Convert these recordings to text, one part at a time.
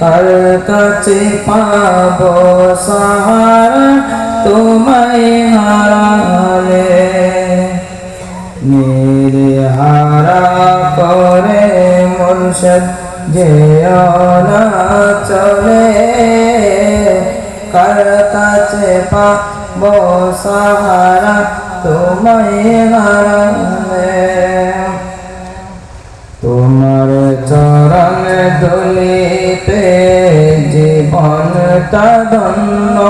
কার কাছে পাব সাহারা তোমায় হারালে? মেরে হারা করে মুর্শদ যে না চলে। কার কাছে পাব সাহারা তোমায় হারালে? তোমার চরণ দলিতে জীবনটা ধন্য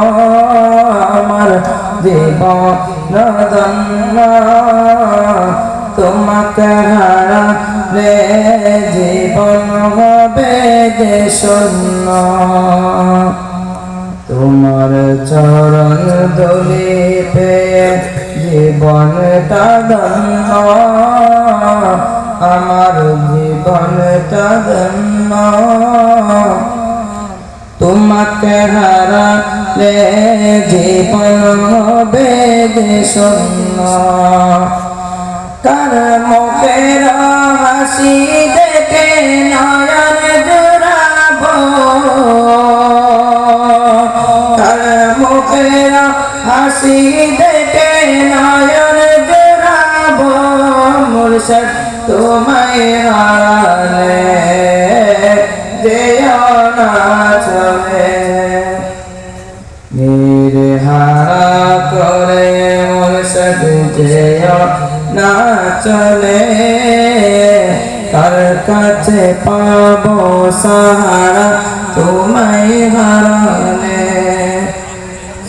আমার জীবন ধন্য। তোমাকে হারা রে জীবন হবে যে শূন্য। তোমার চরণ দলিতে জীবনটা ধন্য। আমার জীবনটা ধন্য। তোমাকে হারালে জীবন হবে যে শূন্য কার মুখের হাসি দেখে নয়ন জোড়াব? কার মুখের হাসি দেখে নয়ন জোড়াব? তোমায় হারালে হারা করে মুর্শদ যেও না চলে, কার কাছে পাবো সাহারা তোমায় হারালে?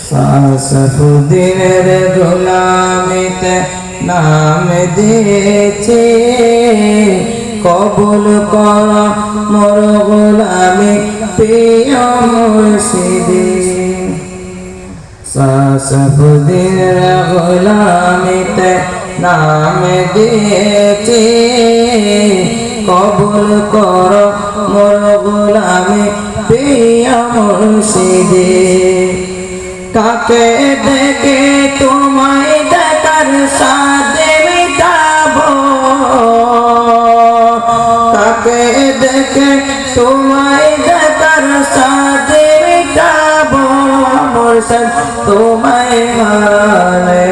সাসফুদ্দিনের গোলামিতে নাম দিয়েছে, কবুল কর মোর গোলামি প্রিয় মুর্শিদি। সাসফুদ্দিনের গোলামিতে নাম দিয়েছে। কবুল কর মোর গোলামি প্রিয় মুর্শিদি। কাকে দেখে তোমায় দেখার সাথে মিটাব? কাকে দেখে তোমায় দেখার মিটাব মোরসন তোমায় মানে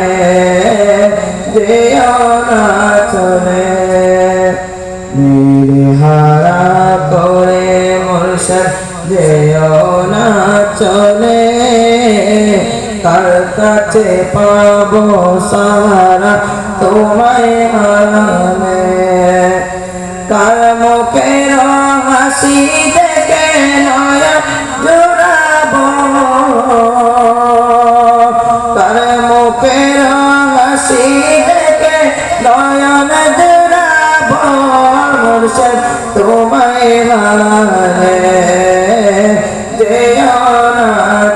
না চলে। নিহারা করে মোরসন যেও না চলে। কার কাছে পাবো সাহারা, তোমায় হারালে কার তোমায় হারালে যেও না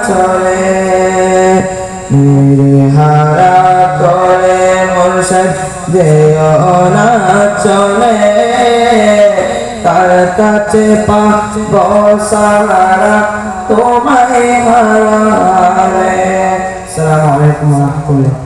চলে মেরে হারা করে মুর্শদ যেও না চলে তার কাছে পাব সাহারা তোমায় হারালে আসসালামু আলাইকুম ওয়া রাহমাতুল্লাহ